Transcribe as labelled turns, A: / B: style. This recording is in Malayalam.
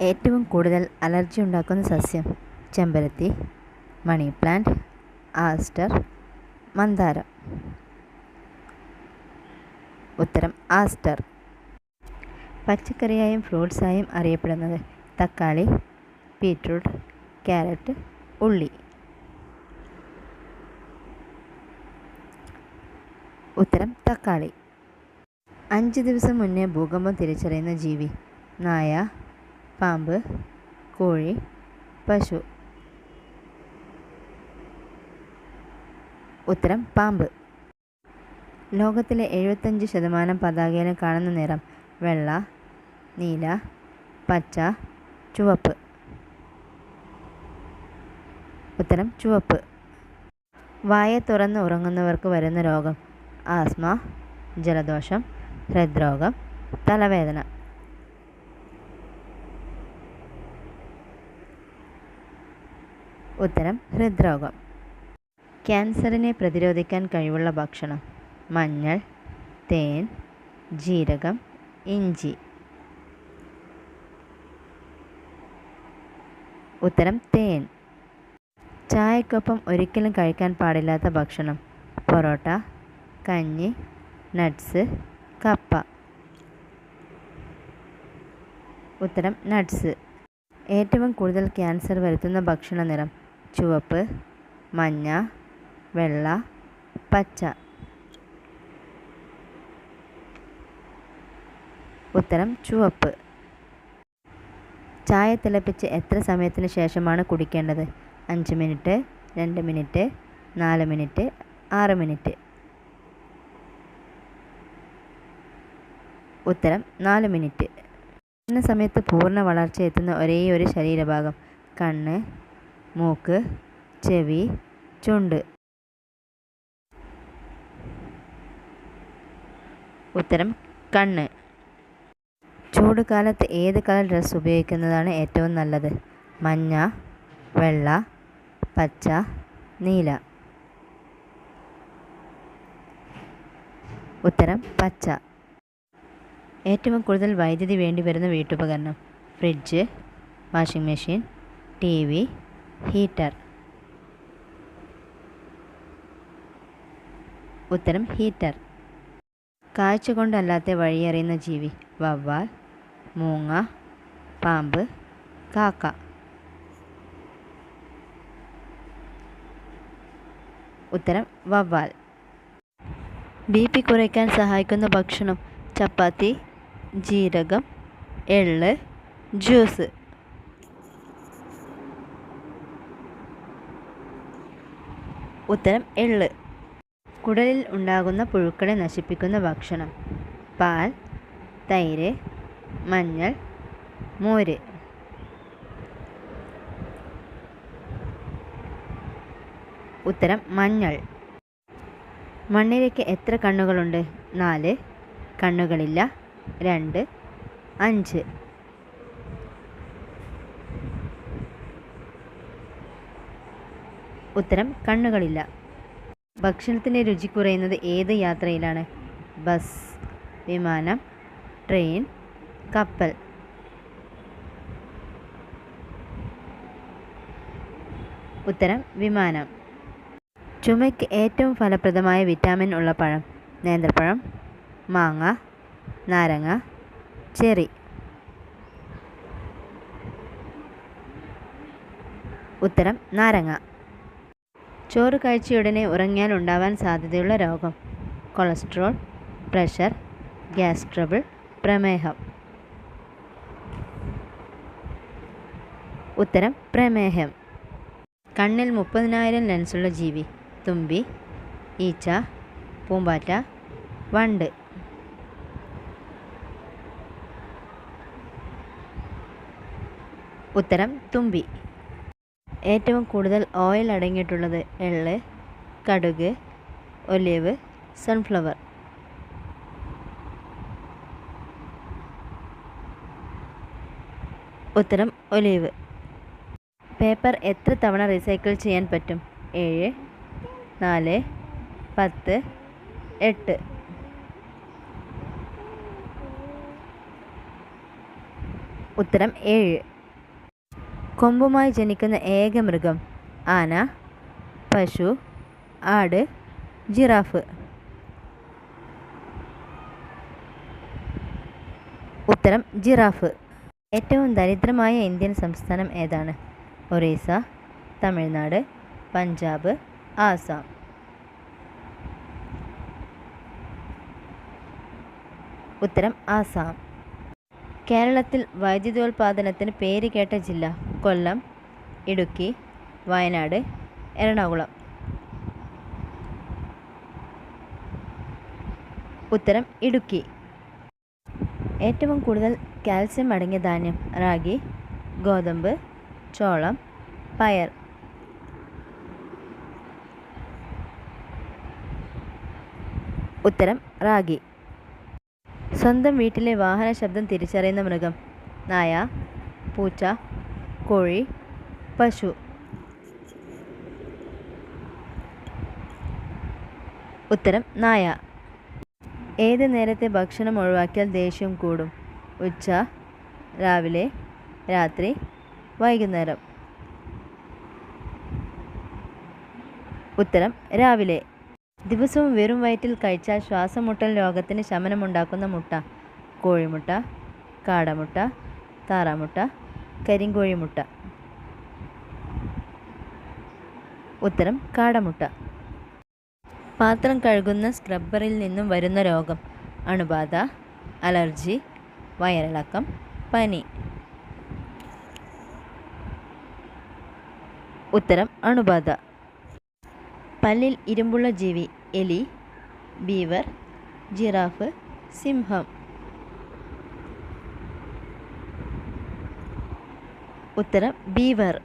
A: ഏറ്റവും കൂടുതൽ അലർജി ഉണ്ടാക്കുന്ന സസ്യം ചെമ്പരത്തി മണി പ്ലാന്റ് ആസ്റ്റർ മന്ദാരം. ഉത്തരം ആസ്റ്റർ. പച്ചക്കറിയായും ഫ്രൂട്ട്സായും അറിയപ്പെടുന്നത് തക്കാളി ബീറ്റ്റൂട്ട് ക്യാരറ്റ് ഉള്ളി. ഉത്തരം തക്കാളി. അഞ്ച് ദിവസം മുന്നേ ഭൂകമ്പം തിരിച്ചറിയുന്ന ജീവി നായ പാമ്പ് കോഴി പശു. ഉത്തരം പാമ്പ്. ലോകത്തിലെ എഴുപത്തഞ്ച് ശതമാനം പതാകയിലും കാണുന്ന നിറം വെള്ള നീല പച്ച ചുവപ്പ്. ഉത്തരം ചുവപ്പ്. വായ തുറന്ന് ഉറങ്ങുന്നവർക്ക് വരുന്ന രോഗം ആസ്മ ജലദോഷം ഹൃദ്രോഗം തലവേദന. ഉത്തരം ഹൃദ്രോഗം. ക്യാൻസറിനെ പ്രതിരോധിക്കാൻ കഴിവുള്ള ഭക്ഷണം. മഞ്ഞൾ തേൻ ജീരകം ഇഞ്ചി. ഉത്തരം തേൻ. ചായക്കൊപ്പം ഒരിക്കലും കഴിക്കാൻ പാടില്ലാത്ത ഭക്ഷണം. പൊറോട്ട കഞ്ഞി നട്ട്സ് കപ്പ. ഉത്തരം നട്ട്സ്. ഏറ്റവും കൂടുതൽ ക്യാൻസർ വരുത്തുന്ന ഭക്ഷണ നിറം ചുവപ്പ് മഞ്ഞ വെള്ള പച്ച. ഉത്തരം ചുവപ്പ്. ചായ തിളപ്പിച്ച് എത്ര സമയത്തിന് ശേഷമാണ് കുടിക്കേണ്ടത്? അഞ്ച് മിനിറ്റ് രണ്ട് മിനിറ്റ് നാല് മിനിറ്റ് ആറ് മിനിറ്റ്. ഉത്തരം നാല് മിനിറ്റ്. ഇന്ന സമയത്ത് പൂർണ വളർച്ച എത്തുന്ന ഒരേ ഒരു ശരീരഭാഗം. കണ്ണ് മൂക്ക് ചെവി ചുണ്ട്. ഉത്തരം കണ്ണ്. ചൂട് കാലത്ത് ഏത് കളർ ഡ്രസ്സ് ഉപയോഗിക്കുന്നതാണ് ഏറ്റവും നല്ലത്? മഞ്ഞ വെള്ള പച്ച നീല. ഉത്തരം പച്ച. ഏറ്റവും കൂടുതൽ വൈദ്യുതി വേണ്ടി വരുന്ന വീട്ടുപകരണം. Fridge washing machine T V heater. ഉത്തരം ഹീറ്റർ. കാഴ്ച കൊണ്ടല്ലാത്ത വഴിയറിയുന്ന ജീവി. വവ്വാൽ മൂങ്ങ പാമ്പ് കാക്ക. ഉത്തരം വവ്വാൽ. ബി പി കുറയ്ക്കാൻ സഹായിക്കുന്ന ഭക്ഷണം ചപ്പാത്തി ജീരകം എള്ള് ജ്യൂസ്. ഉത്തരം എള്ള്. കുടലിൽ ഉണ്ടാകുന്ന പുഴുക്കളെ നശിപ്പിക്കുന്ന ഭക്ഷണം. പാൽ തൈര് മഞ്ഞൾ മോര്. ഉത്തരം മഞ്ഞൾ. മണ്ണിരയ്ക്ക് എത്ര കണ്ണുകളുണ്ട്? നാല്. കണ്ണുകളില്ല. രണ്ട്. അഞ്ച്. ഉത്തരം കണ്ണുകളില്ല. ഭക്ഷണത്തിന്റെ രുചി കുറയുന്നത് ഏത് യാത്രയിലാണ്? ബസ് വിമാനം ട്രെയിൻ കപ്പൽ. ഉത്തരം വിമാനം. ചുമയ്ക്ക് ഏറ്റവും ഫലപ്രദമായ വിറ്റാമിൻ ഉള്ള പഴം നേന്ത്രപ്പഴം മാങ്ങ നാരങ്ങ ചെറി. ഉത്തരം നാരങ്ങ. ചോറ് കഴിച്ചയുടനെ ഉറങ്ങിയാൽ ഉണ്ടാവാൻ സാധ്യതയുള്ള രോഗം. കൊളസ്ട്രോൾ പ്രഷർ ഗ്യാസ് ട്രബിൾ പ്രമേഹം. ഉത്തരം പ്രമേഹം. കണ്ണിൽ മുപ്പതിനായിരം ലെൻസുള്ള ജീവി. തുമ്പി ഈച്ച പൂമ്പാറ്റ വണ്ട്. ഉത്തരം തുമ്പി. ഏറ്റവും കൂടുതൽ ഓയിൽ അടങ്ങിയിട്ടുള്ളത് എള്ള് കടുക് ഒലിവ് സൺഫ്ലവർ ഉത്തരം ഒലിവ്. പേപ്പർ എത്ര തവണ റീസൈക്കിൾ ചെയ്യാൻ പറ്റും? ഏഴ് നാല് പത്ത് എട്ട്. ഉത്തരം ഏഴ്. കൊമ്പുമായി ജനിക്കുന്ന ഏക മൃഗം. ആന പശു ആട് ജിറാഫ്. ഉത്തരം ജിറാഫ്. ഏറ്റവും ദരിദ്രമായ ഇന്ത്യൻ സംസ്ഥാനം ഏതാണ്? ഒറീസ തമിഴ്നാട് പഞ്ചാബ് ആസാം. ഉത്തരം ആസാം. കേരളത്തിൽ വൈദ്യുതോൽപാദനത്തിന് പേര് കേട്ട ജില്ല. കൊല്ലം ഇടുക്കി വയനാട് എറണാകുളം. ഉത്തരം ഇടുക്കി. ഏറ്റവും കൂടുതൽ കാൽസ്യം അടങ്ങിയ ധാന്യം റാഗി ഗോതമ്പ് ചോളം പയർ. ഉത്തരം റാഗി. സ്വന്തം വീട്ടിലെ വാഹന ശബ്ദം തിരിച്ചറിയുന്ന മൃഗം നായ പൂച്ച കോഴി പശു. ഉത്തരം നായ. ഏത് നേരത്തെ ഭക്ഷണം ഒഴിവാക്കിയാൽ ദേഷ്യം കൂടും? ഉച്ച രാവിലെ രാത്രി വൈകുന്നേരം. ഉത്തരം രാവിലെ. ദിവസവും വെറും വയറ്റിൽ കഴിച്ചാൽ ശ്വാസമുട്ടൽ രോഗത്തിന് ശമനമുണ്ടാക്കുന്ന മുട്ട. കോഴിമുട്ട കാടമുട്ട താറാമുട്ട കരിങ്കോഴിമുട്ട. ഉത്തരം കാടമുട്ട. പാത്രം കഴുകുന്ന സ്ക്രബ്ബറിൽ നിന്നും വരുന്ന രോഗം. അണുബാധ അലർജി വയറിളക്കം പനി. ഉത്തരം അണുബാധ. പല്ലിൽ ഇരുമ്പുള്ള ജീവി എലി ബീവർ ജിറാഫ് സിംഹം. ഉത്തരം ബീവർ.